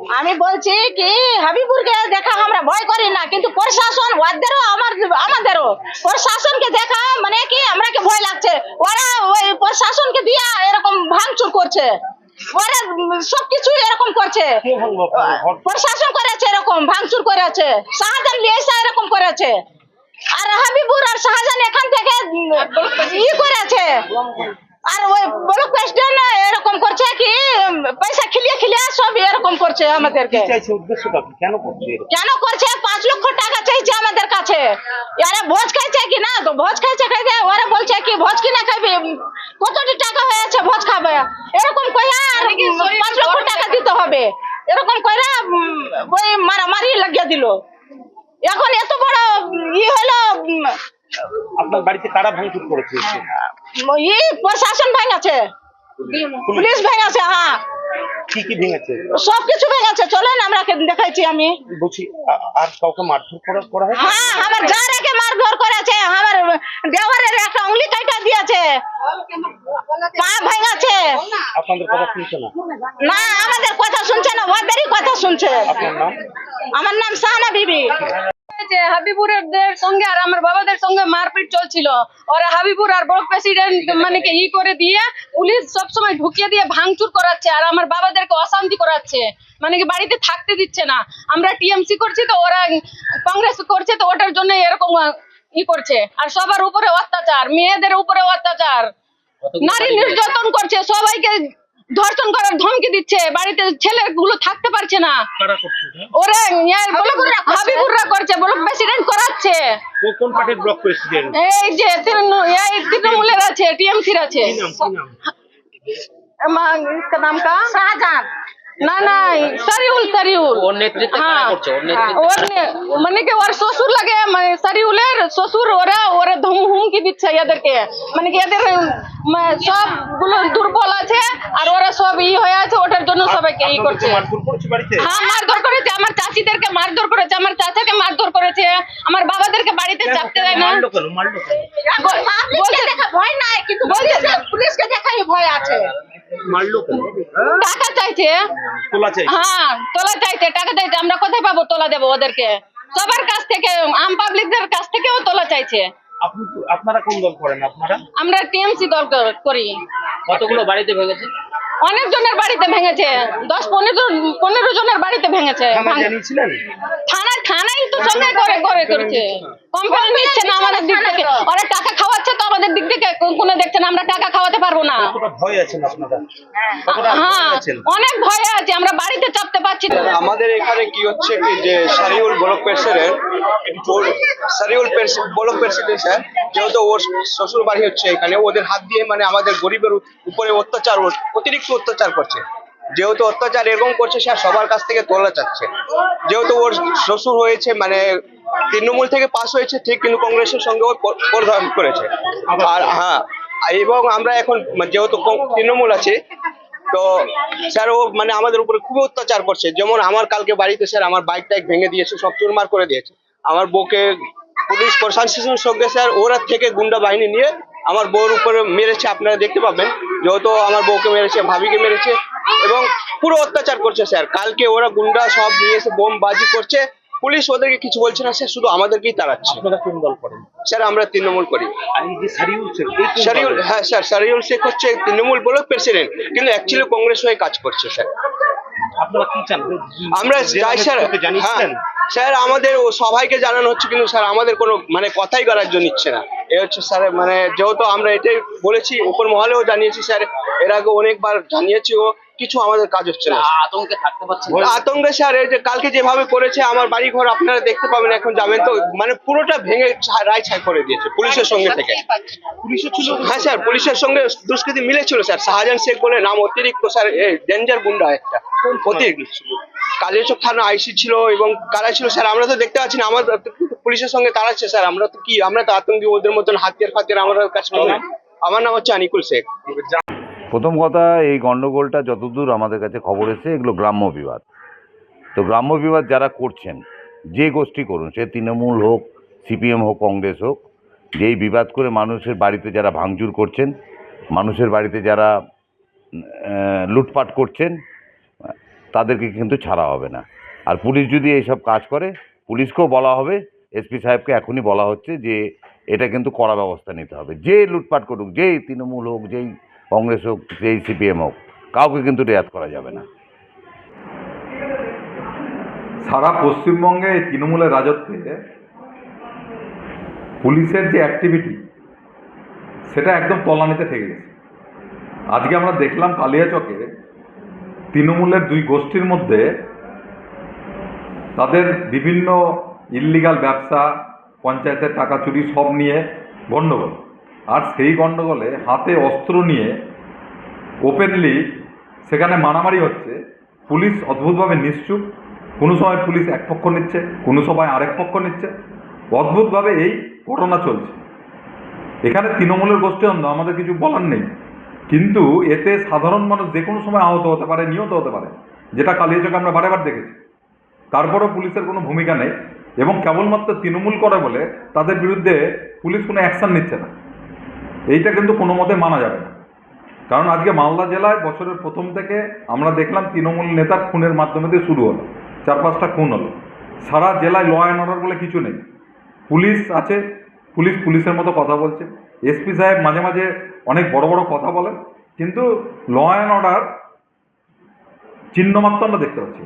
আমি বলছি কি হাবিবুরকে দেখা আমরা ভয় করি না কিন্তু প্রশাসন ওদেরও আমার আমাদেরও। প্রশাসনকে দেখা মানে কি আমরা কি ভয় লাগছে? ওরা ওই প্রশাসনকে দিয়া এরকম ভাঙচুর করছে। ওরা সবকিছু এরকম করছে? প্রশাসন করেছে এরকম ভাঙচুর করেছে। শাহজাহান লিয়েসা এরকম করেছে। আর হাবিবুর আর শাহজাহান এখান থেকে ই করেছে। আর ওই ব্লক প্রেসিডেন্ট এরকম করছে কি উম, পয়সা খিলিয়ে খিলিয়ে সব এরকম করছে আমাদেরকে? কেন করছে এরকম? কেন করছে? পাঁচ লক্ষ টাকা চাইছে আমাদের কাছে। আরে ভোজ খাইছে কি না? তো ভোজ খাইছে খাইছে ওরা বলছে কি ভোজ কিনা কতটি টাকা হয়েছে ভোজ খাবে? এরকম কইরা আর পাঁচ লক্ষ টাকা দিতে হবে। এরকম কইরা ওই মারামারি লাগিয়ে দিল। এখন এত বড় ই হলো আপনার বাড়িতে কারা ভাঙচুর করেছে? ই প্রশাসন ভেঙেছে পুলিশ ভেঙেছে হ্যাঁ। কি কি ভেঙেছে? সবকিছু ভেঙেছে চলেন আমরা দেখাইছি আমি। বলছি আর কাউকে মারধর করা করা হয়েছে? হ্যাঁ আমার যারাকে মারধর করেছে আমার দেওয়ারের একটা উংলি কাটা দিয়েছে। পা ভেঙেছে। আপনাদের কথা শুনছে না? না আমাদের কথা শুনছে না ওদেরই কথা শুনছে। আপনার নাম? আমার নাম সাহানা বিবি। যে হাবিবুরের দের সঙ্গে আর আমার বাবাদের সঙ্গে মারপিট চলছিল। ওরা হাবিবুর আর ব্লক প্রেসিডেন্ট মানে কি ই করে দিয়ে পুলিশ সব সময় ঢুকিয়ে দিয়ে ভাঙচুর করাচ্ছে আর আমার বাবাদেরকে অশান্তি করাচ্ছে। মানে কি বাড়িতে থাকতে দিচ্ছে না। আমরা টিএমসি করছি তো ওরা কংগ্রেস করছে তো ওটার জন্য এরকম ই করছে। আর সবার উপরে অত্যাচার মেয়েদের উপরে অত্যাচার। নারী নির্যাতন করছে সবাইকে ধর্ষণ করার ধমকি দিচ্ছে বাড়িতে ছেলেগুলো থাকতে পারছে না কারা করছে এটা? ওরা ইয়ে বলো- হাবিবুররা করছে ব্লক প্রেসিডেন্ট করাচ্ছে ও কোন পার্টির ব্লক প্রেসিডেন্ট এই যে তৃণমূল এই তৃণমূলের আছে টিএমসির আছে কি নাম কি নাম আমার इसका नाम का শাহজাহান না না সারিউল সারিউল। ওর নেতৃত্বে কারা হ্যাঁ। করছে? ওর নেতৃত্বে ওর মানে কি ওর শ্বশুর লাগে মানে সারিউলের শ্বশুর ওরা ওরা ধুম হুমকি দিচ্ছে এদেরকে। মানে কি এদের উম, সবগুলো দুর্বল আছে আর ওরা সব ই হয়ে আছে ওটার জন্য সবাইকে ই করছে। মারধর করেছে বাড়িতে? হ্যাঁ মারধর করেছে আমার চাচিদেরকে মারধর করেছে আমার চাচাকে মারধর করেছে আমার বাবাদেরকে বাড়িতে চাপতে দেয় না। মারলো কেন? মারলো কেন? বল- পুলিশকে দেখা ভয় নাই কিন্তু পুলিশকে দেখাই ভয় আছে। মারলো টাকা চাইছে। তোলা হ্যাঁ তোলা চাইছে টাকা চাইছে আমরা কোথায় পাবো তোলা দেবো ওদেরকে? সবার কাছ থেকে আম পাবলিকদের কাছ থেকেও তোলা চাইছে। আপনি আপনারা কোন দল করেন? আপনারা? আমরা টিএমসি দল করি কতগুলো বাড়িতে ভেঙেছে? অনেক জনের বাড়িতে ভেঙেছে। দশ পনেরো পনেরো জনের বাড়িতে ভেঙেছে। থানা থানাই তো সঙ্গে করে করে করেছে। কমপ্লেন নিচ্ছে না আমাদের দিক থেকে ওরা টাকা খাওয়াচ্ছে তো আমাদের দিক থেকে কো- কোনো দেখছে না আমরা টাকা খাওয়াতে পারব না। ভয় আছেন আপনারা? হ্যাঁ। অনেক ভয়ে আছে আমরা বাড়িতে চাপতে পারছি না। আমাদের এখানে কি হচ্ছে কি যে Sariul block president Sariul block president sir যেহেতু ওর শ্বশুর বাড়ি হচ্ছে এখানে ওদের হাত দিয়ে মানে আমাদের গরিবের উপরে অত্যাচার অতিরিক্ত অত্যাচার করছে। যেহেতু অত্যাচার এরকম করছে সে সবার কাছ থেকে তোলা চাচ্ছে। যেহেতু ওর শ্বশুর হয়েছে মানে তৃণমূল থেকে পাশ হয়েছে, ঠিক কিন্তু কংগ্রেসের সঙ্গে প্রধান করেছে। আর হ্যাঁ এবং আমরা এখন যেহেতু তৃণমূল আছে, তো স্যার ও মানে আমাদের উপরে খুব অত্যাচার করছে। যেমন আমার কালকে বাড়িতে স্যার আমার বাইক টাইক ভেঙে দিয়েছে, সব চুরমার করে দিয়েছে। আমার বউকে পুলিশ প্রশাসনের সঙ্গে স্যার ওরা থেকে গুন্ডা বাহিনী নিয়ে আমার বউর উপরে মেরেছে, আপনারা দেখতে পাবেন। যেহেতু আমার বউকে মেরেছে, ভাবিকে মেরেছে, এবং পুরো অত্যাচার করছে স্যার। কালকে ওরা গুন্ডা সব নিয়ে এসে বোম বাজি করছে পুলিশ ওদেরকে কিছু বলছে না স্যার শুধু আমাদেরকেই তাড়াচ্ছে। আপনারা কোন দল করেন? স্যার আমরা তৃণমূল করি। আর এই যে সারিউল শেখ এই শারিউল হ্যাঁ স্যার শারিউল শেখ হচ্ছে তৃণমূল ব্লক প্রেসিডেন্ট কিন্তু অ্যাকচুয়ালি কংগ্রেস হয়ে কাজ করছে স্যার। আপনারা কি চান? আমরা চাই স্যার হ্যাঁ, স্যার আমাদের ও সবাইকে জানানো হচ্ছে কিন্তু স্যার আমাদের কোনো মানে কথাই গ্রাহ্য নিচ্ছে না। এ হচ্ছে স্যার মানে যেহেতু আমরা এটাই বলেছি উপর মহলেও জানিয়েছি স্যার এর আগে অনেকবার জানিয়েছি ও কিছু আমাদের কাজ হচ্ছে না। আতঙ্কে থাকতে পারছেন না। আতঙ্কে স্যার এই যে কালকে যেভাবে করেছে আমার বাড়ি ঘর আপনারা দেখতে পাবেন এখন যাবেন তো মানে পুরোটা ভেঙে রায় ছাই করে দিয়েছে পুলিশের সঙ্গে থেকে। ছিল হ্যাঁ স্যার পুলিশের সঙ্গে দুষ্কৃতি মিলেছিল স্যার। শাহজাহান শেখ বলে নাম অতিরিক্ত স্যার ডেঞ্জার গুন্ডা একটা। অতিরিক্ত কালিয়াচক থানা আইসি ছিল এবং কারা ছিল। স্যার আমরা তো দেখতে পাচ্ছি না আমার পুলিশের সঙ্গে তাড়াচ্ছে স্যার? আমরা তো কি আমরা তো আতঙ্কি ওদের মতন হাতিয়ার ফাতিয়ার আমাদের কাছে কিছু আমার নাম হচ্ছে আনিকুল শেখ। প্রথম কথা, এই গণ্ডগোলটা যতদূর আমাদের কাছে খবর এসেছে, এগুলো গ্রাম্য বিবাদ। তো গ্রাম্য বিবাদ যারা করছেন, যে গোষ্ঠী করুন, সে তৃণমূল হোক, সিপিএম হোক, কংগ্রেস হোক, যেই বিবাদ করে মানুষের বাড়িতে যারা ভাঙচুর করছেন, মানুষের বাড়িতে যারা লুটপাট করছেন, তাদেরকে কিন্তু ছাড়া হবে না। আর পুলিশ যদি এইসব কাজ করে, পুলিশকেও বলা হবে, এসপি সাহেবকে এখনই বলা হচ্ছে যে, এটা কিন্তু কড়া ব্যবস্থা নিতে হবে। যে লুটপাট করুক, যেই তৃণমূল হোক, যেই কংগ্রেস হোক, যেই সিপিএম হোক, কাউকে কিন্তু রেয়াত করা যাবে না। সারা পশ্চিমবঙ্গে তৃণমূলের রাজত্বে পুলিশের যে অ্যাক্টিভিটি সেটা একদম তলানিতে ঠেকে গেছে। আজকে আমরা দেখলাম কালিয়াচকে তৃণমূলের দুই গোষ্ঠীর মধ্যে তাদের বিভিন্ন ইল্লিগাল ব্যবসা, পঞ্চায়েতের টাকা চুরি সব নিয়ে গণ্ডগোল। আর সেই গণ্ডগোলে হাতে অস্ত্র নিয়ে ওপেনলি সেখানে মারামারি হচ্ছে। পুলিশ অদ্ভুতভাবে নিশ্চুপ। কোনো সময় পুলিশ এক পক্ষ নিচ্ছে, কোনো সময় আরেক পক্ষ নিচ্ছে। অদ্ভুতভাবে এই ঘটনা চলছে। এখানে তৃণমূলের গোষ্ঠী অন্ধ আমাদের কিছু বলার নেই। কিন্তু এতে সাধারণ মানুষ যে কোনো সময় আহত হতে পারে, নিহত হতে পারে, যেটা কালিয়াচকে আমরা বারেবার দেখেছি। তারপরও পুলিশের কোনো ভূমিকা নেই এবং কেবলমাত্র তৃণমূল করে বলে তাদের বিরুদ্ধে পুলিশ কোনো অ্যাকশন নিচ্ছে না। এইটা কিন্তু কোনো মতে মানা যাবে না। কারণ আজকে মালদা জেলায় বছরের প্রথম থেকে আমরা দেখলাম তৃণমূল নেতার খুনের মাধ্যমে দিয়ে শুরু হলো, চার পাঁচটা খুন হলো। সারা জেলায় ল অ্যান্ড অর্ডার বলে কিছু নেই। পুলিশ আছে, পুলিশ পুলিশের মতো কথা বলছে। এসপি সাহেব মাঝে মাঝে অনেক বড় বড় কথা বলেন, কিন্তু ল অ্যান্ড অর্ডার চিহ্নমাত্র আমরা দেখতে পাচ্ছি।